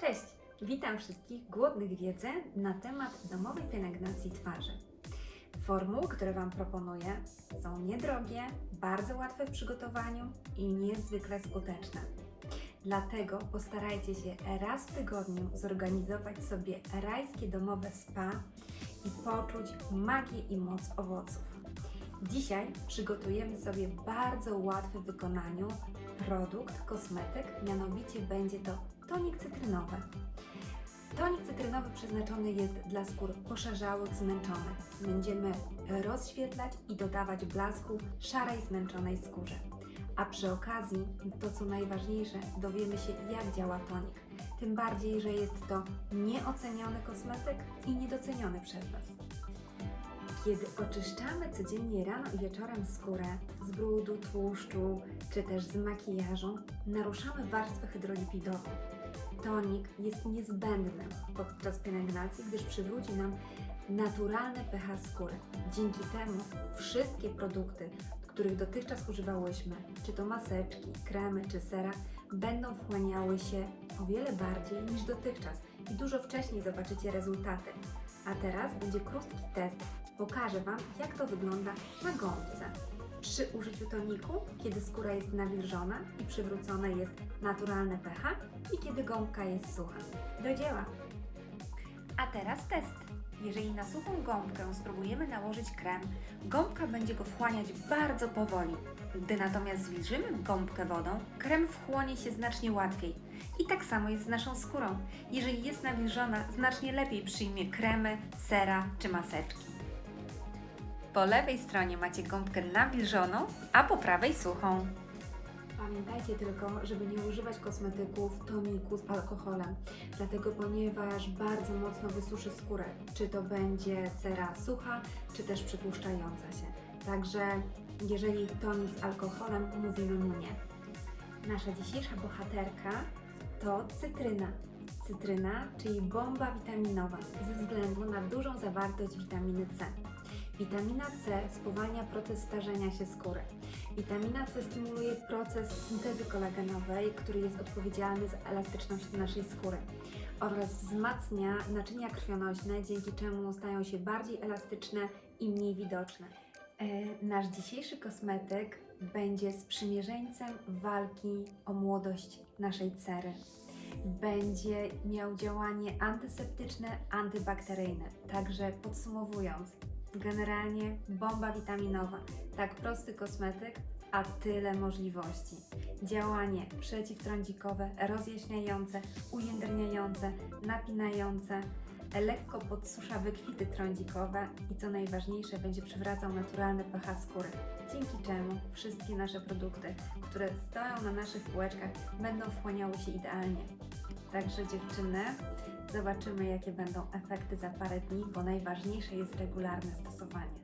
Cześć! Witam wszystkich głodnych wiedzy na temat domowej pielęgnacji twarzy. Formuły, które Wam proponuję, są niedrogie, bardzo łatwe w przygotowaniu i niezwykle skuteczne. Dlatego postarajcie się raz w tygodniu zorganizować sobie rajskie domowe spa i poczuć magię i moc owoców. Dzisiaj przygotujemy sobie bardzo łatwy w wykonaniu produkt, kosmetyk, mianowicie będzie to tonik cytrynowy. Tonik cytrynowy przeznaczony jest dla skór poszerzałych, zmęczonych. Będziemy rozświetlać i dodawać blasku szarej, zmęczonej skórze. A przy okazji, to co najważniejsze, dowiemy się jak działa tonik. Tym bardziej, że jest to nieoceniony kosmetyk i niedoceniony przez nas. Kiedy oczyszczamy codziennie rano i wieczorem skórę z brudu, tłuszczu czy też z makijażu, naruszamy warstwę hydrolipidową. Tonik jest niezbędny podczas pielęgnacji, gdyż przywróci nam naturalne pH skóry. Dzięki temu wszystkie produkty, których dotychczas używałyśmy, czy to maseczki, kremy czy sera, będą wchłaniały się o wiele bardziej niż dotychczas i dużo wcześniej zobaczycie rezultaty. A teraz będzie krótki test. Pokażę Wam, jak to wygląda na gąbce. Przy użyciu toniku, kiedy skóra jest nawilżona i przywrócone jest naturalne pH i kiedy gąbka jest sucha. Do dzieła! A teraz test. Jeżeli na suchą gąbkę spróbujemy nałożyć krem, gąbka będzie go wchłaniać bardzo powoli. Gdy natomiast zwilżymy gąbkę wodą, krem wchłonie się znacznie łatwiej. I tak samo jest z naszą skórą. Jeżeli jest nawilżona, znacznie lepiej przyjmie kremy, sera czy maseczki. Po lewej stronie macie gąbkę nawilżoną, a po prawej suchą. Pamiętajcie tylko, żeby nie używać kosmetyków, toniku z alkoholem, dlatego ponieważ bardzo mocno wysuszy skórę, czy to będzie cera sucha, czy też przytłuszczająca się. Także jeżeli tonik z alkoholem, mówimy mu nie. Nasza dzisiejsza bohaterka to cytryna. Cytryna, czyli bomba witaminowa, ze względu na dużą zawartość witaminy C. Witamina C spowalnia proces starzenia się skóry. Witamina C stymuluje proces syntezy kolagenowej, który jest odpowiedzialny za elastyczność naszej skóry oraz wzmacnia naczynia krwionośne, dzięki czemu stają się bardziej elastyczne i mniej widoczne. E, nasz dzisiejszy kosmetyk będzie sprzymierzeńcem walki o młodość naszej cery. Będzie miał działanie antyseptyczne, antybakteryjne. Także podsumowując, generalnie bomba witaminowa. Tak prosty kosmetyk, a tyle możliwości. Działanie przeciwtrądzikowe, rozjaśniające, ujędrniające, napinające, lekko podsusza wykwity trądzikowe i co najważniejsze, będzie przywracał naturalny pH skóry. Dzięki czemu wszystkie nasze produkty, które stoją na naszych półeczkach, będą wchłaniały się idealnie. Także dziewczyny, zobaczymy jakie będą efekty za parę dni, bo najważniejsze jest regularne stosowanie.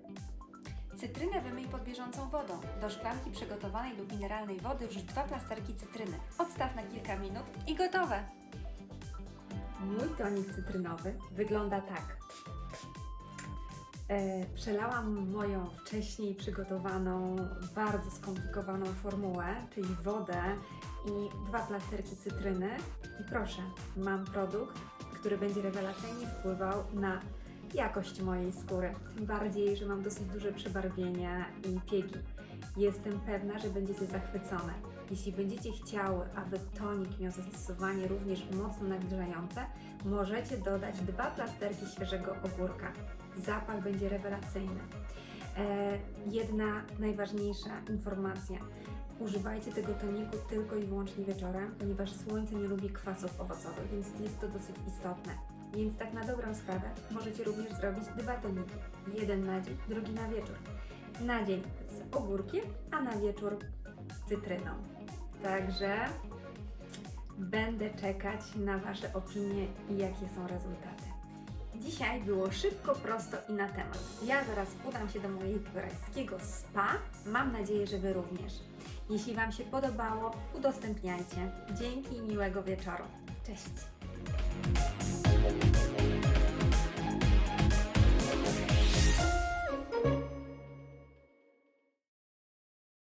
Cytrynę wymyj pod bieżącą wodą. Do szklanki przygotowanej lub mineralnej wody wrzuć dwa plasterki cytryny. Odstaw na kilka minut i gotowe. Mój tonik cytrynowy wygląda tak. E, przelałam moją wcześniej przygotowaną, bardzo skomplikowaną formułę, czyli wodę i dwa plasterki cytryny. I proszę, mam produkt, który będzie rewelacyjnie wpływał na jakość mojej skóry. Tym bardziej, że mam dosyć duże przebarwienia i piegi. Jestem pewna, że będziecie zachwycone. Jeśli będziecie chciały, aby tonik miał zastosowanie również mocno nawilżające, możecie dodać dwa plasterki świeżego ogórka. Zapach będzie rewelacyjny. E, jedna najważniejsza informacja. Używajcie tego toniku tylko i wyłącznie wieczorem, ponieważ słońce nie lubi kwasów owocowych, więc jest to dosyć istotne. Więc tak na dobrą sprawę możecie również zrobić dwa toniki. Jeden na dzień, drugi na wieczór. Na dzień z ogórkiem, a na wieczór z cytryną. Także będę czekać na Wasze opinie i jakie są rezultaty. Dzisiaj było szybko, prosto i na temat. Ja zaraz udam się do mojego rajskiego spa. Mam nadzieję, że Wy również. Jeśli Wam się podobało, udostępniajcie. Dzięki i miłego wieczoru. Cześć!